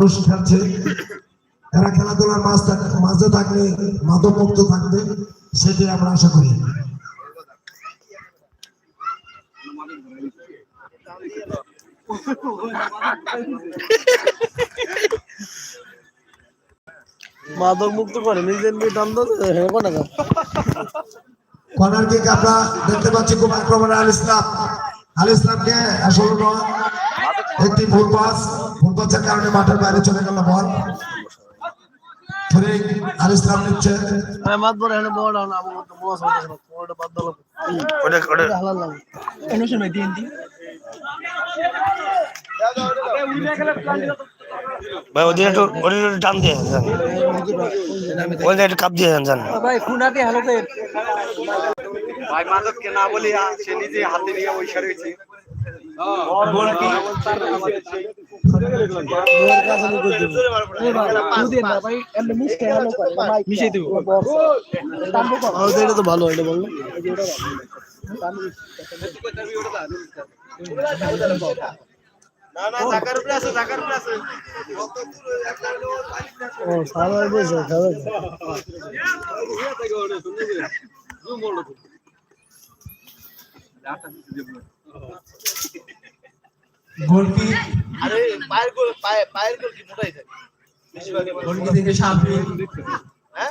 মানুষ খেলছে এরা খেলাধুলার মাঝ মাঝে থাকলে মাদক মুক্ত থাকবে সেটাই আমরা আশা করি। মাদক মুক্ত করে নিজের দ্বন্দ্ব হ্যাঁ কোনা কর্নার কিক আমরা দেখতে পাচ্ছি খুব আক্রমণে আল ইসলাম আল ইসলামকে আসলে নয়। একটি ফুল পাস ফুল পাসের কারণে মাঠের বাইরে চলে গেল বল। আল ইসলাম নিচ্ছে। ভাই ওদের একটু ওদের একটু টান দিয়ে ওদের একটু কাপ দিয়ে যান ভাই খুনাতে হ্যালো ভাই মাদককে না বলি সে নিজে হাতে নিয়ে ওই তো ভালো এটা বলল ও সারা বসে গোলকি আরে পায়ের গোল পায়ে পায়ের গোল কি মোটাই থাকে গোলকি সাপি হ্যাঁ।